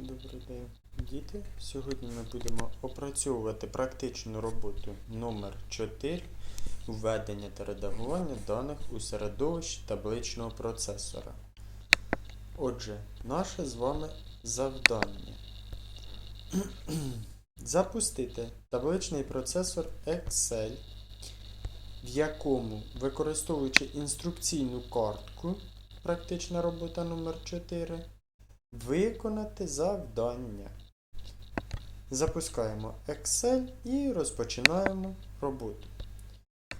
Добрий день, діти. Сьогодні ми будемо опрацьовувати практичну роботу номер 4 введення та редагування даних у середовищі табличного процесора. Отже, наше з вами завдання запустити табличний процесор Excel, в якому, використовуючи інструкційну картку, практична робота номер 4 Виконати завдання. Запускаємо Excel і розпочинаємо роботу.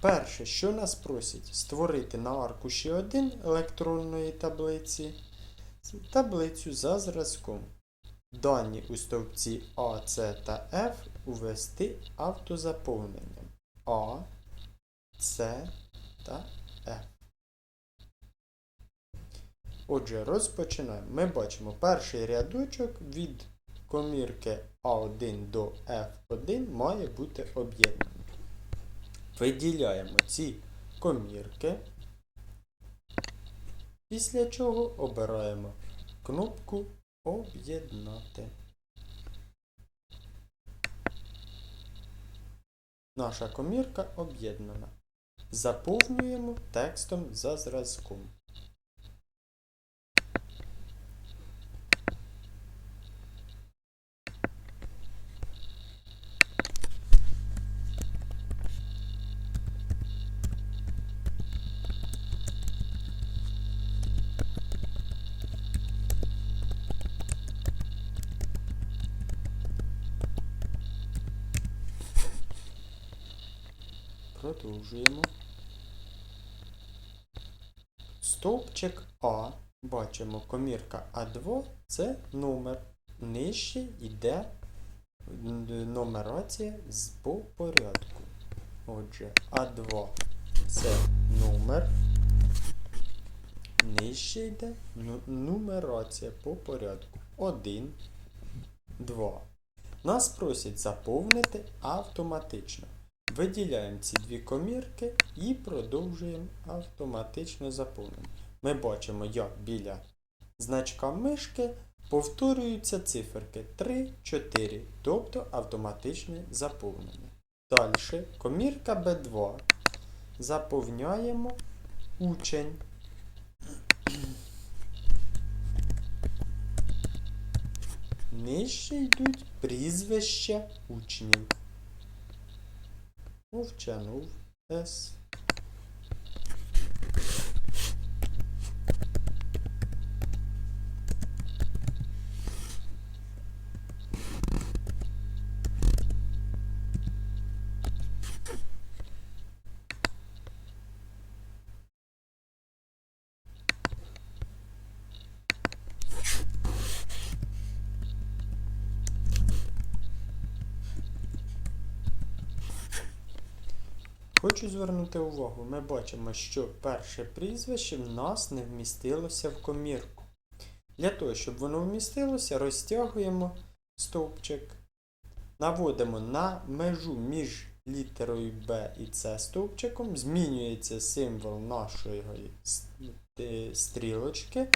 Перше, що нас просять, створити на аркуші 1 електронної таблиці таблицю за зразком. Дані у стовпці А, С та F увести автозаповненням А, С та F. Отже, розпочинаємо. Ми бачимо перший рядочок від комірки А1 до F1 має бути об'єднаний. Виділяємо ці комірки, після чого обираємо кнопку Об'єднати. Наша комірка об'єднана. Заповнюємо текстом за зразком. Продовжуємо. Стовпчик А. Бачимо комірка А2 це номер. Нижче йде нумерація з по порядку. Отже, А2 це номер. Нижче йде ну- нумерація по порядку. 1, 2. Нас просять заповнити автоматично. Виділяємо ці дві комірки і продовжуємо автоматичне заповнення. Ми бачимо, як біля значка мишки повторюються циферки 3, 4, тобто автоматичне заповнення. Далі комірка B2 заповняємо учень. Нижче йдуть прізвища учнів. Мовчанув С. Хочу звернути увагу, ми бачимо, що перше прізвище в нас не вмістилося в комірку. Для того, щоб воно вмістилося, розтягуємо стовпчик, наводимо на межу між літерою Б і С стовпчиком, змінюється символ нашої е, стрілочки,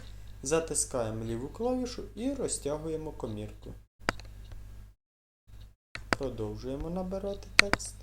затискаємо ліву клавішу і розтягуємо комірку. Продовжуємо набирати текст.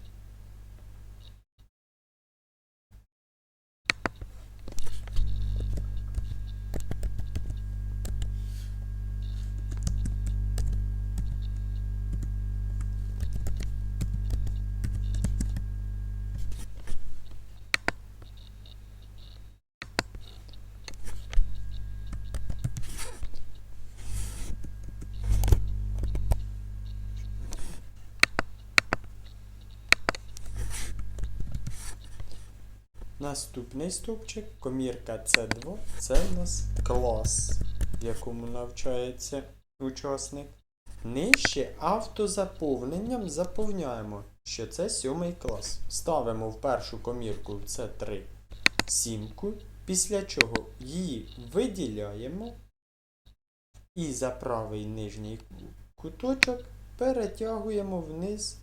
Наступний стовпчик, комірка С2, це в нас клас, в якому навчається учасник. Нижче автозаповненням заповняємо, що це сьомий клас. Ставимо в першу комірку в С3 сімку, після чого її виділяємо і за правий нижній куточок перетягуємо вниз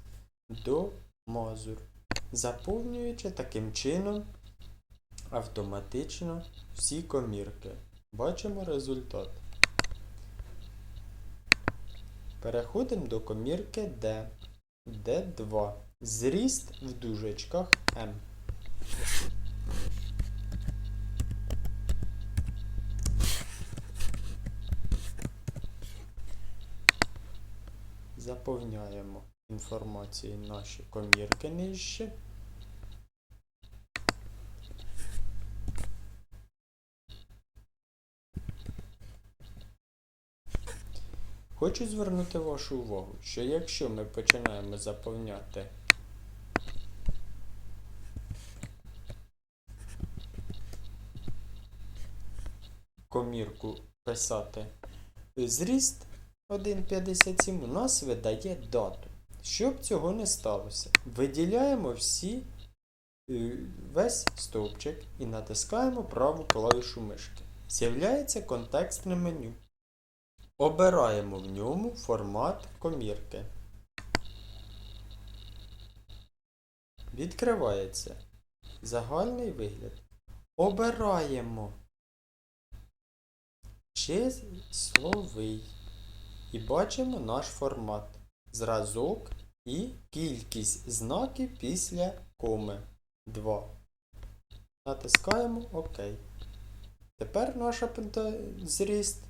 до мазур заповнюючи таким чином автоматично всі комірки. Бачимо результат. Переходимо до комірки D. D2. Зріст в дужечках M. Заповняємо інформацію наші комірки нижче. Хочу звернути вашу увагу, що якщо ми починаємо заповняти комірку писати зріст 1,57, у нас видає дату. Щоб цього не сталося, виділяємо всі е, весь стовпчик і натискаємо праву клавішу мишки. З'являється контекстне меню. Обираємо в ньому формат комірки. Відкривається загальний вигляд. Обираємо числовий. І бачимо наш формат. Зразок і кількість знаків після коми 2. Натискаємо ОК. Тепер наш зріст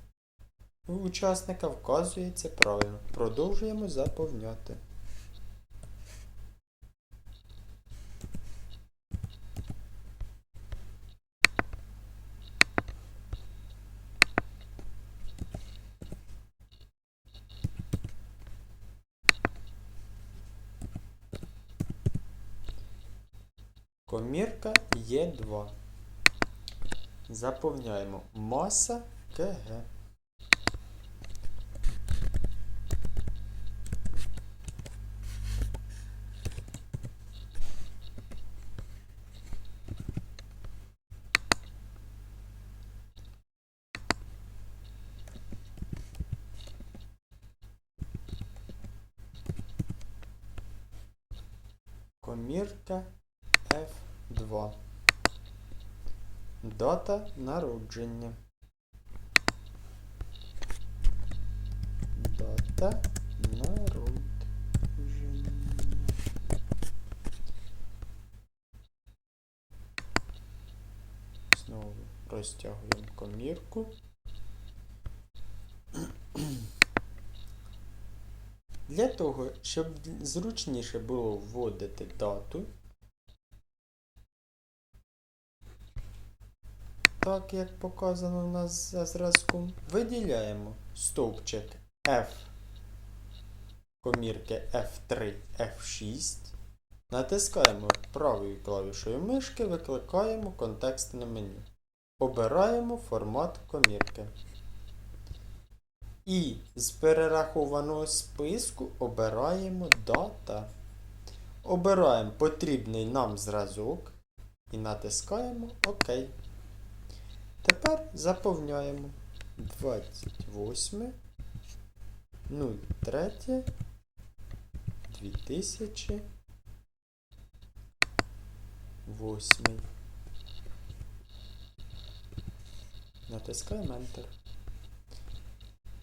учасника вказується правильно. Продовжуємо заповняти. Комірка Є2. Заповняємо маса КГ. Комірка F2. Дата народження. Дата народження. Знову розтягуємо комірку. Для того, щоб зручніше було вводити дату, так як показано у нас за зразком, виділяємо стовпчик F комірки F3, F6, натискаємо правою клавішою мишки, викликаємо контекстне меню. Обираємо формат комірки. І з перерахованого списку обираємо дата. Обираємо потрібний нам зразок і натискаємо ОК. Тепер заповняємо 28 03 2008. Натискаємо Enter.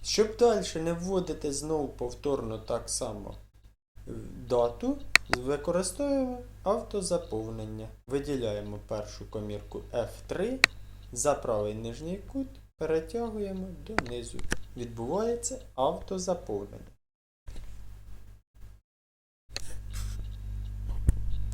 Щоб далі не вводити знову повторно так само дату, використовуємо автозаповнення. Виділяємо першу комірку F3, за правий нижній кут перетягуємо донизу. Відбувається автозаповнення.